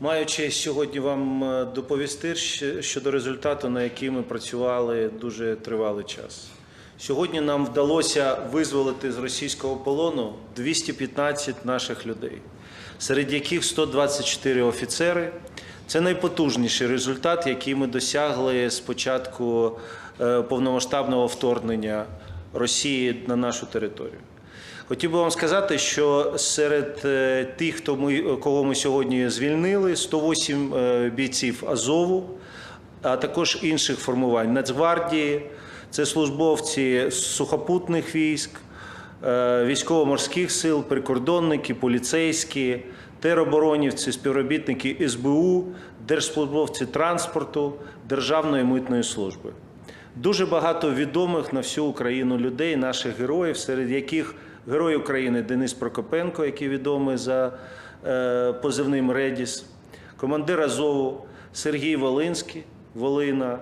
Маю честь сьогодні вам е, доповісти щодо результату, на який ми працювали дуже тривалий час. Сьогодні нам вдалося визволити з російського полону 215 наших людей, серед яких 124 офіцери. Це найпотужніший результат, який ми досягли з початку е, повномасштабного вторгнення Росії на нашу територію. Хотів би вам сказати, що серед е, тих, хто ми, кого ми сьогодні звільнили, 108 е, бійців Азову, а також інших формувань Нацгвардії, це службовці сухопутних військ, е, військово-морських сил, прикордонники, поліцейські, тероборонівці, співробітники СБУ, держслужбовці транспорту, Державної митної служби. Дуже багато відомих на всю Україну людей, наших героїв, серед яких герой України Денис Прокопенко, який відомий за е, позивним Редіс, командир Азову Сергій Волинський, Волина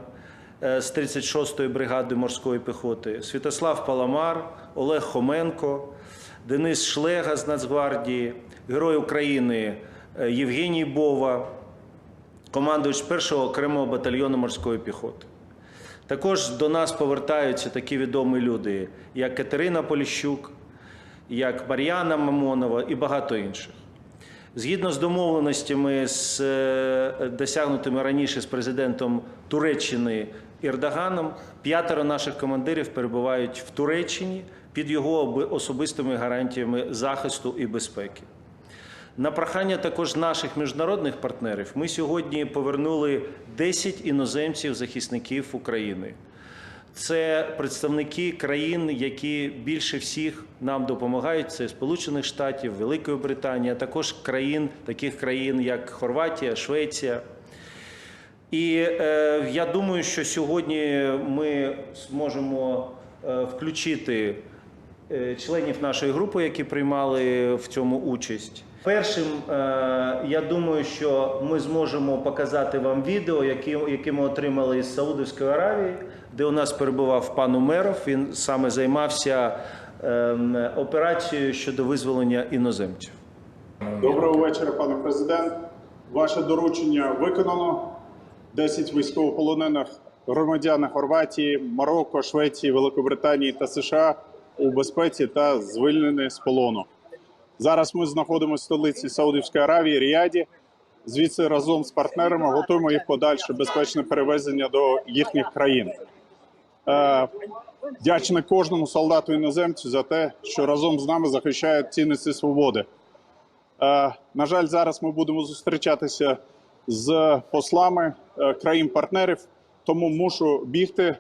е, з 36-ї бригади морської піхоти, Святослав Паламар, Олег Хоменко, Денис Шлега з Нацгвардії, Герой України е, Євгеній Бова, командувач першого окремого батальйону морської піхоти. Також до нас повертаються такі відомі люди, як Катерина Поліщук, як Мар'яна Мамонова і багато інших. Згідно з домовленостями, з е, досягнутими раніше з президентом Туреччини Ірдаганом, п'ятеро наших командирів перебувають в Туреччині під його особистими гарантіями захисту і безпеки. На прохання також наших міжнародних партнерів ми сьогодні повернули 10 іноземців-захисників України. Це представники країн, які більше всіх нам допомагають. Це Сполучених Штатів, Великої Британії, а також країн, таких країн, як Хорватія, Швеція. І е, я думаю, що сьогодні ми зможемо е, включити е, членів нашої групи, які приймали в цьому участь. Першим, е, я думаю, що ми зможемо показати вам відео, які, яке ми отримали з Саудовської Аравії, де у нас перебував пан Умеров. Він саме займався е, операцією щодо визволення іноземців. Доброго вечора, пане президент. Ваше доручення виконано. 10 військовополонених громадян Хорватії, Марокко, Швеції, Великобританії та США у безпеці та звільнені з полону. Зараз ми знаходимося в столиці Саудівської Аравії, Ріаді. Звідси разом з партнерами готуємо їх подальше безпечне перевезення до їхніх країн. Е, Вдячний кожному солдату іноземцю за те, що разом з нами захищають цінності свободи. Е, На жаль, зараз ми будемо зустрічатися з послами е, країн-партнерів, тому мушу бігти.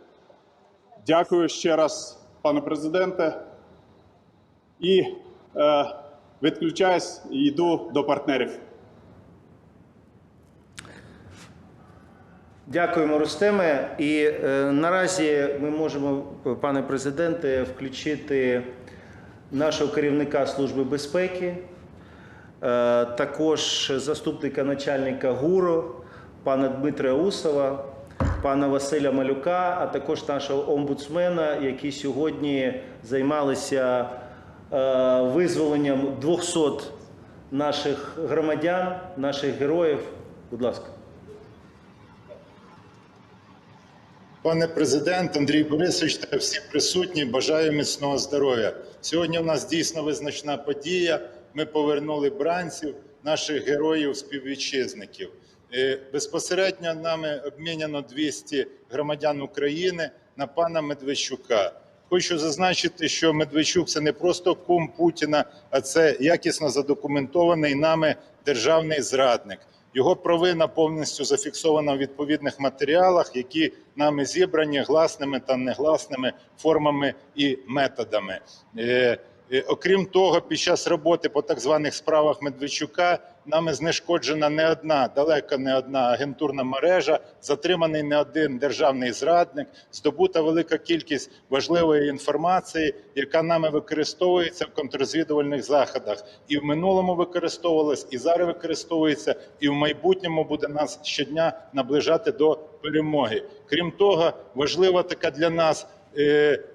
Дякую ще раз, пане президенте. І відключаюсь йду до партнерів. Дякуємо, Рустеме. І е, наразі ми можемо, пане президенте, включити нашого керівника Служби безпеки, е, також заступника начальника ГУРу, пана Дмитра Усова, пана Василя Малюка, а також нашого омбудсмена, які сьогодні займалися е, визволенням 200 наших громадян, наших героїв. Будь ласка. Пане президент Андрій Борисович та всі присутні, бажаю міцного здоров'я. Сьогодні у нас дійсно визначна подія. Ми повернули бранців, наших героїв, співвітчизників. Е, Безпосередньо нами обміняно 200 громадян України на пана Медведчука. Хочу зазначити, що Медведчук це не просто кум Путіна, а це якісно задокументований нами державний зрадник. Його провина повністю зафіксована в відповідних матеріалах, які нами зібрані гласними та негласними формами і методами. Е, Окрім того, під час роботи по так званих справах Медведчука нами знешкоджена не одна, далеко не одна агентурна мережа, затриманий не один державний зрадник, здобута велика кількість важливої інформації, яка нами використовується в контррозвідувальних заходах. І в минулому використовувалась, і зараз використовується, і в майбутньому буде нас щодня наближати до перемоги. Крім того, важлива така для нас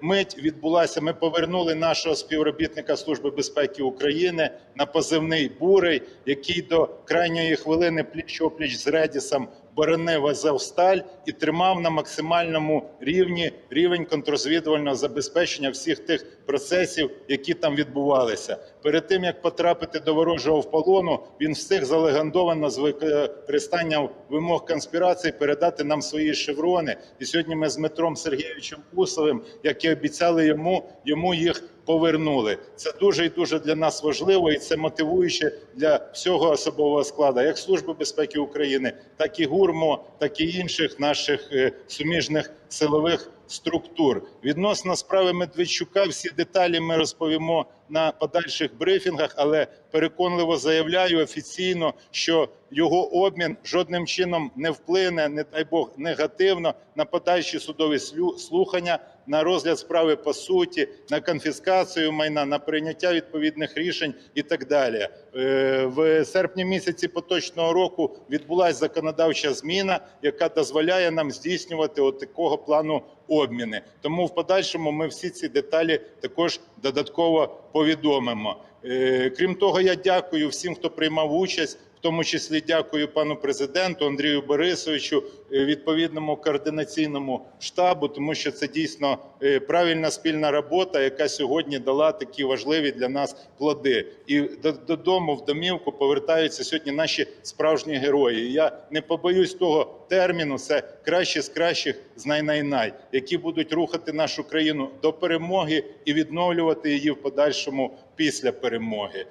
мить відбулася. Ми повернули нашого співробітника Служби безпеки України на позивний бурий, який до крайньої хвилини пліч опліч з Редісом боронив Азовсталь і тримав на максимальному рівні рівень контррозвідувального забезпечення всіх тих процесів, які там відбувалися. Перед тим як потрапити до ворожого в полону, він встиг залегендовано з використанням вимог конспірації передати нам свої шеврони. І сьогодні ми з Дмитром Сергійовичем Усовим, як і обіцяли йому, йому їх повернули. Це дуже і дуже для нас важливо, і це мотивуюче для всього особового складу, як Служби безпеки України, так і ГУРМО, так і інших наших е, суміжних силових структур. Відносно справи Медведчука, всі деталі ми розповімо на подальших брифінгах, але переконливо заявляю офіційно, що його обмін жодним чином не вплине, не дай Бог, негативно на подальші судові слухання, на розгляд справи по суті, на конфіскацію майна, на прийняття відповідних рішень і так далі. Е, В серпні місяці поточного року відбулася законодавча зміна, яка дозволяє нам здійснювати от такого плану обміни. Тому в подальшому ми всі ці деталі також додатково повідомимо. Е, Крім того, я дякую всім, хто приймав участь. Тому числі дякую пану президенту Андрію Борисовичу, е, відповідному координаційному штабу, тому що це дійсно е, правильна спільна робота, яка сьогодні дала такі важливі для нас плоди. І додому в домівку повертаються сьогодні наші справжні герої. Я не побоюсь того терміну. Це кращі з кращих з най-най-най, які будуть рухати нашу країну до перемоги і відновлювати її в подальшому після перемоги.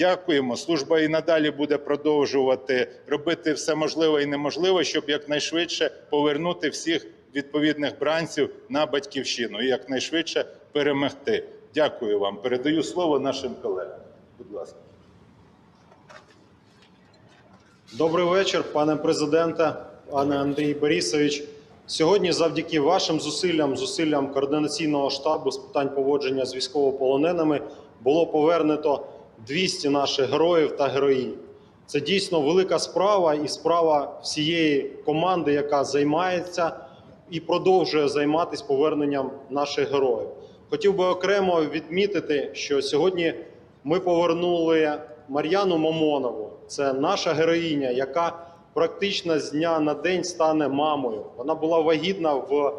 Дякуємо. Служба і надалі буде продовжувати робити все можливе і неможливе, щоб якнайшвидше повернути всіх відповідних бранців на батьківщину і якнайшвидше перемогти. Дякую вам. Передаю слово нашим колегам. Будь ласка. Добрий вечір, пане президенте, пане Андрій Борисович. Сьогодні, завдяки вашим зусиллям, зусиллям координаційного штабу з питань поводження з військовополоненими, було повернуто 200 наших героїв та героїнь. Це дійсно велика справа і справа всієї команди, яка займається і продовжує займатися поверненням наших героїв. Хотів би окремо відмітити, що сьогодні ми повернули Мар'яну Мамонову. Це наша героїня, яка практично з дня на день стане мамою. Вона була вагітна в,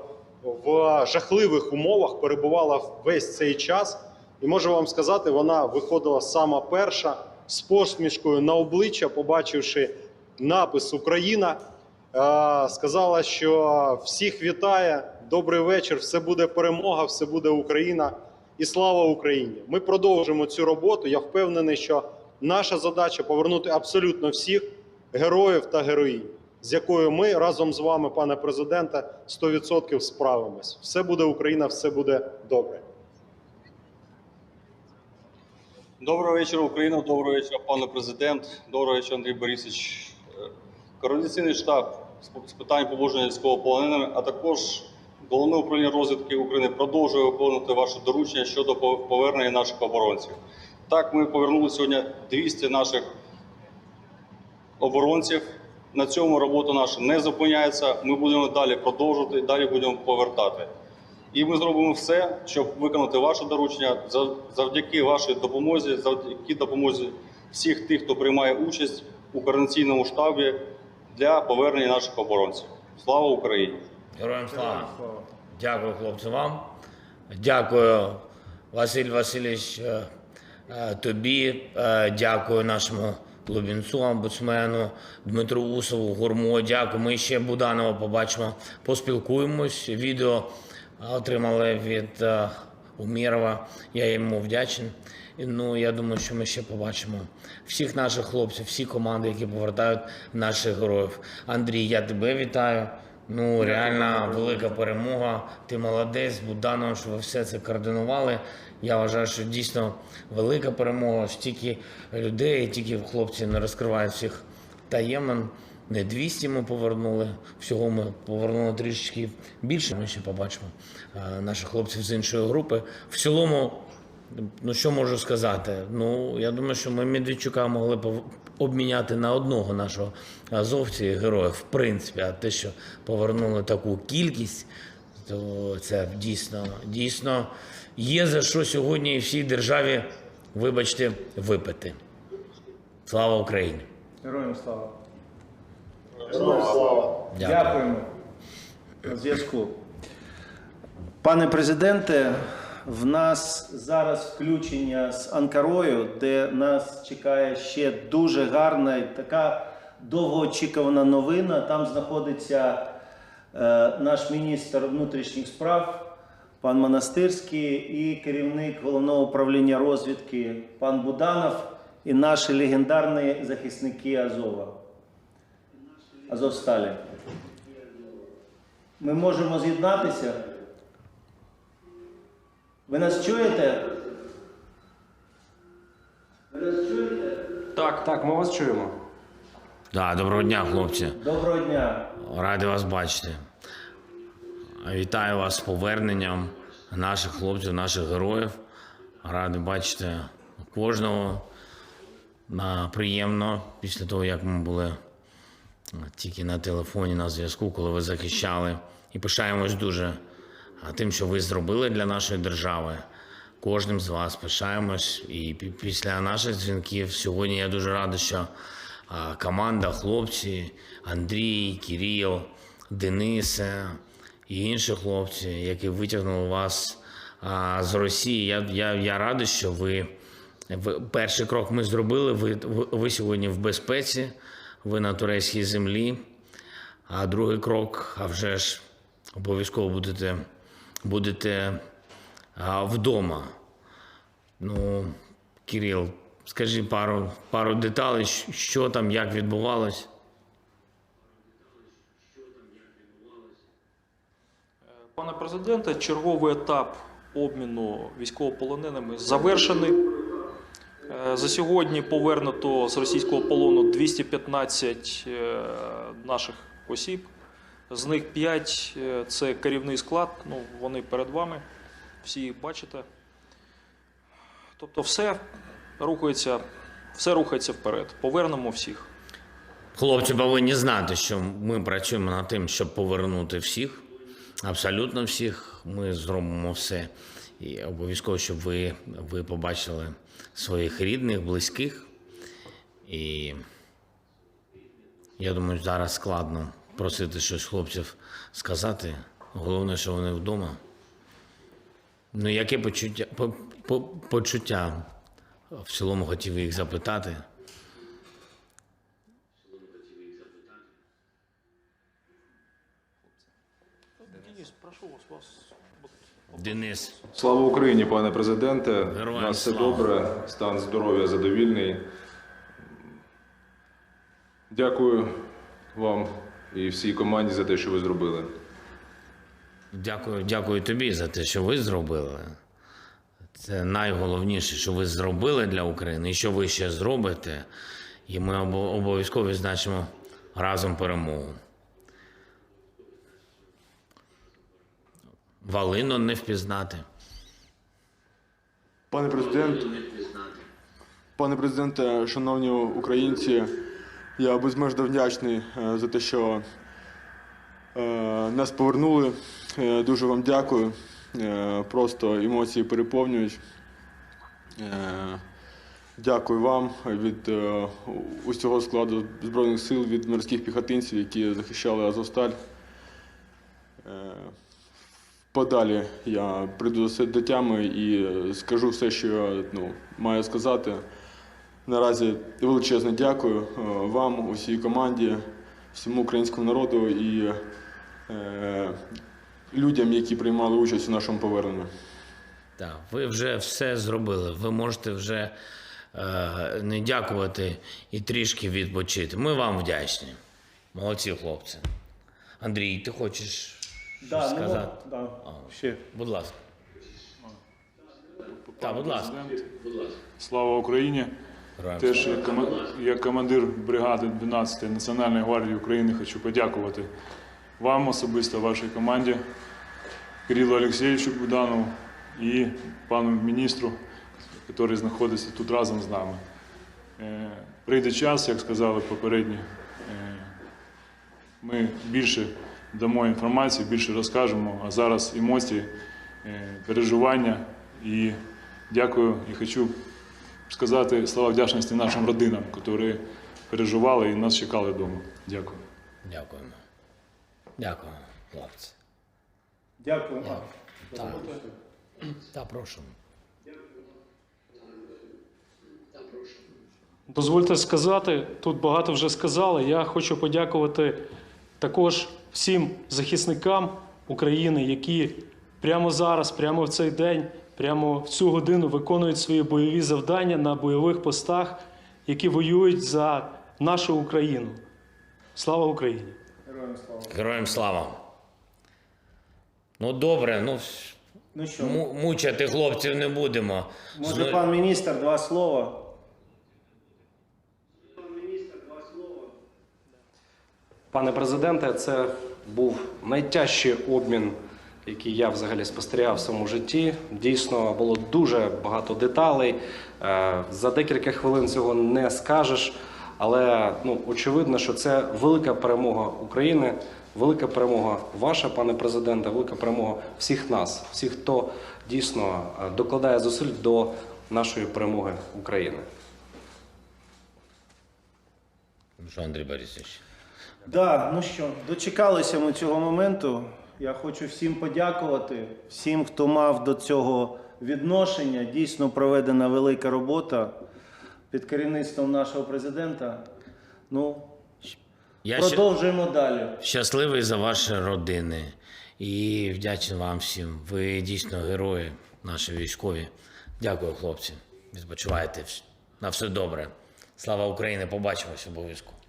в жахливих умовах, перебувала весь цей час. І можу вам сказати, вона виходила сама перша з посмішкою на обличчя, побачивши напис Україна. Е, Сказала, що всіх вітає. Добрий вечір. Все буде перемога, все буде Україна і слава Україні. Ми продовжимо цю роботу. Я впевнений, що наша задача повернути абсолютно всіх героїв та героїнь, з якою ми разом з вами, пане президенте, 100% справимось. Все буде Україна, все буде добре. Доброго вечора, Україна. Доброго вечора, пане президент. Доброго вечора, Андрій Борисович. Е, Координаційний штаб з- питань поводження військовополоненими, а також головне управління розвідки України продовжує виконувати ваше доручення щодо повернення наших оборонців. Так, ми повернули сьогодні 200 наших оборонців. На цьому робота наша не зупиняється. Ми будемо далі продовжувати, далі будемо повертати. І ми зробимо все, щоб виконати ваше доручення За- завдяки вашій допомозі, завдяки допомозі всіх тих, хто приймає участь у координаційному штабі для повернення наших оборонців. Слава Україні! Героям слава. Дякую, хлопці, вам. Дякую, Василь Васильович, е, е, тобі. Е, Дякую нашому Лубінцу, омбудсмену, Дмитру Усову, Гурмо. Дякую. Ми ще Буданова побачимо, поспілкуємось. Відео отримали від е, Умірова. Я йому вдячний. Ну, я думаю, що ми ще побачимо всіх наших хлопців, всі команди, які повертають наших героїв. Андрій, я тебе вітаю. Ну, реально велика перемога. Ти молодець, Буданов, що ви все це координували. Я вважаю, що дійсно велика перемога. Стільки людей, тільки хлопці не розкривають всіх таємин. Не 200 ми повернули, всього ми повернули трішечки більше. Ми ще побачимо е, наших хлопців з іншої групи. В цілому, ну що можу сказати? Ну, я думаю, що ми Медведчука могли обміняти на одного нашого азовці героя, в принципі, а те, що повернули таку кількість, то це дійсно, дійсно є за що сьогодні всій державі, вибачте, випити. Слава Україні! Героям слава. Дякую. Дякуємо. На зв'язку. Пане президенте, в нас зараз включення з Анкарою, де нас чекає ще дуже гарна і така довгоочікувана новина. Там знаходиться е, наш міністр внутрішніх справ, пан Монастирський, і керівник головного управління розвідки пан Буданов, і наші легендарні захисники Азова. Азовсталі. Ми можемо з'єднатися. Ви нас чуєте? Ви нас чуєте? Так, так, ми вас чуємо. Да, доброго дня, хлопці. Доброго дня. Радий вас бачити. Вітаю вас з поверненням наших хлопців, наших героїв. Радий бачити кожного. Приємно після того, як ми були тільки на телефоні на зв'язку, коли ви захищали. І пишаємось дуже тим, що ви зробили для нашої держави. Кожним з вас пишаємось. І після наших дзвінків сьогодні я дуже радий, що команда, хлопці, Андрій, Кирил, Денисе і інші хлопці, які витягнули вас з Росії. Я, я, я радий, що ви, перший крок ми зробили. Ви, ви сьогодні в безпеці, ви на турецькій землі. А другий крок, а вже ж обов'язково будете, будете а, вдома. Ну, Кирил, скажи пару, пару деталей, що там, як відбувалось. Пане президенте, черговий етап обміну військовополоненими завершений. Е, За сьогодні повернуто з російського полону 215 е, наших осіб. З них 5 – це керівний склад. Ну, вони перед вами. Всі їх бачите. Тобто, все рухається, все рухається вперед. Повернемо всіх. Хлопці повинні знати, що ми працюємо над тим, щоб повернути всіх, абсолютно всіх. Ми зробимо все. І обов'язково, щоб ви, ви побачили своїх рідних, близьких. І я думаю, зараз складно просити щось хлопців сказати. Головне, що вони вдома. Ну, яке почуття, по, по, почуття в цілому хотів їх запитати. Денис, прошу вас, вас. Денис. Слава Україні, пане президенте. У нас все слава. добре, стан здоров'я задовільний. Дякую вам і всій команді за те, що ви зробили. Дякую, дякую тобі за те, що ви зробили. Це найголовніше, що ви зробили для України і що ви ще зробите. І ми обов'язково відзначимо разом перемогу. Валину не впізнати. Пане президент, пане президенте, шановні українці, я безмежно вдячний е, за те, що е, нас повернули. Е, Дуже вам дякую. Просто емоції переповнюють. Дякую вам від усього складу Збройних сил, від морських піхотинців, які захищали Азовсталь. Подалі я прийду до тями і е, скажу все, що я ну, маю сказати. Наразі величезне дякую е, вам, усій команді, всьому українському народу і е, людям, які приймали участь у нашому поверненні. Так, ви вже все зробили. Ви можете вже е, не дякувати і трішки відпочити. Ми вам вдячні. Молодці, хлопці. Андрій, ти хочеш Да, ну, сказати? да. Ще. Будь ласка. Так, будь ласка. Слава Україні! Героям Теж як кома- як командир бригади 12-ї Національної гвардії України хочу подякувати вам особисто, вашій команді, Кирилу Олексійовичу Буданову і пану міністру, який знаходиться тут разом з нами. Е, Прийде час, як сказали попередні, е, ми більше дамо інформацію, більше розкажемо. А зараз емоції, е, переживання. І дякую і хочу сказати слова вдячності нашим родинам, які переживали і нас чекали вдома. Дякую. Дякуємо. Дякую, хлопці. Дякую. Так. Та прошу. Дозвольте сказати, тут багато вже сказали. Я хочу подякувати також всім захисникам України, які прямо зараз, прямо в цей день, прямо в цю годину виконують свої бойові завдання на бойових постах, які воюють за нашу Україну. Слава Україні! Героям слава. Героям слава. Ну добре, ну Ну що, му- мучати хлопців не будемо. може Зно- пан міністр два слова? Пане президенте, це був найтяжчий обмін, який я взагалі спостерігав в своєму житті. Дійсно, було дуже багато деталей. Е, За декілька хвилин цього не скажеш. Але ну, очевидно, що це велика перемога України, велика перемога ваша, пане президенте, велика перемога всіх нас, всіх, хто дійсно е, докладає зусиль до нашої перемоги України. Андрій Борисович? Да, ну що, дочекалися ми цього моменту. Я хочу всім подякувати, всім, хто мав до цього відношення. Дійсно проведена велика робота під керівництвом нашого президента. Ну, Я продовжуємо далі. щасливий за ваші родини і вдячний вам всім. Ви дійсно герої, наші військові. Дякую, хлопці. Відпочивайте. На все добре. Слава Україні! Побачимось обов'язково.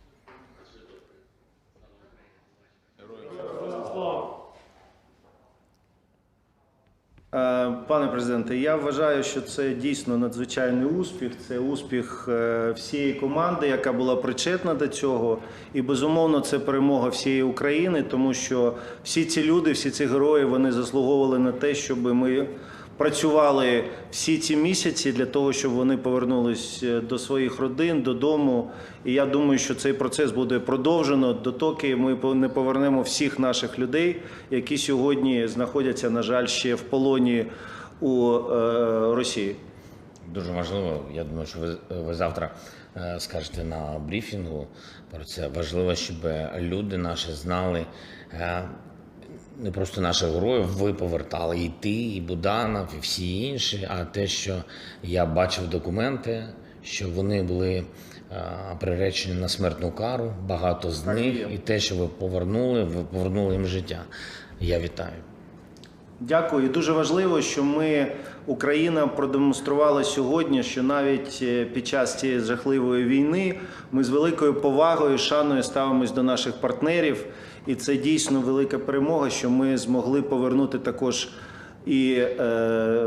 Пане президенте, я вважаю, що це дійсно надзвичайний успіх. Це успіх е, всієї команди, яка була причетна до цього. І безумовно, це перемога всієї України, тому що всі ці люди, всі ці герої, вони заслуговували на те, щоб ми працювали всі ці місяці для того, щоб вони повернулись е, до своїх родин, додому. І я думаю, що цей процес буде продовжено дотоки ми не повернемо всіх наших людей, які сьогодні знаходяться, на жаль, ще в полоні у е, Росії. Дуже важливо. Я думаю, що ви, ви завтра е, скажете на брифінгу про це. Важливо, щоб люди наші знали. Не просто наших героїв ви повертали і ти, і Буданов, і всі інші, а те, що я бачив документи, що вони були е, приречені на смертну кару, багато з Так, них, є. і те, що ви повернули, ви повернули їм життя. Я вітаю. Дякую. І дуже важливо, що ми, Україна, продемонструвала сьогодні, що навіть е, під час цієї жахливої війни ми з великою повагою, шаною ставимось до наших партнерів. І це дійсно велика перемога, що ми змогли повернути також і е,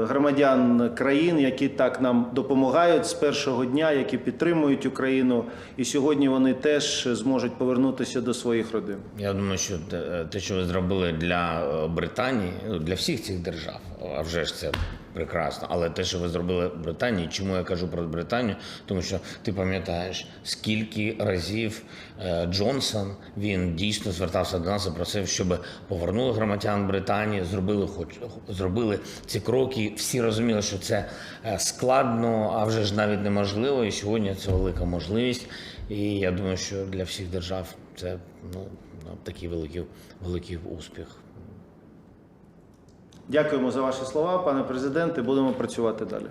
громадян країн, які так нам допомагають з першого дня, які підтримують Україну. І сьогодні вони теж зможуть повернутися до своїх родин. Я думаю, що те, те, що ви зробили для е, Британії, ну, для всіх цих держав, а вже ж це прекрасно. Але те, що ви зробили в Британії, чому я кажу про Британію? Тому що ти пам'ятаєш, скільки разів е, Джонсон він дійсно звертався до нас і просив, щоб повернули громадян Британії, зробили хоч зробили ці кроки. Всі розуміли, що це е, складно, а вже ж навіть неможливо. І сьогодні це велика можливість. І я думаю, що для всіх держав це ну, такий великий, великий успіх. Дякуємо за ваші слова, пане президенте. Будемо працювати далі.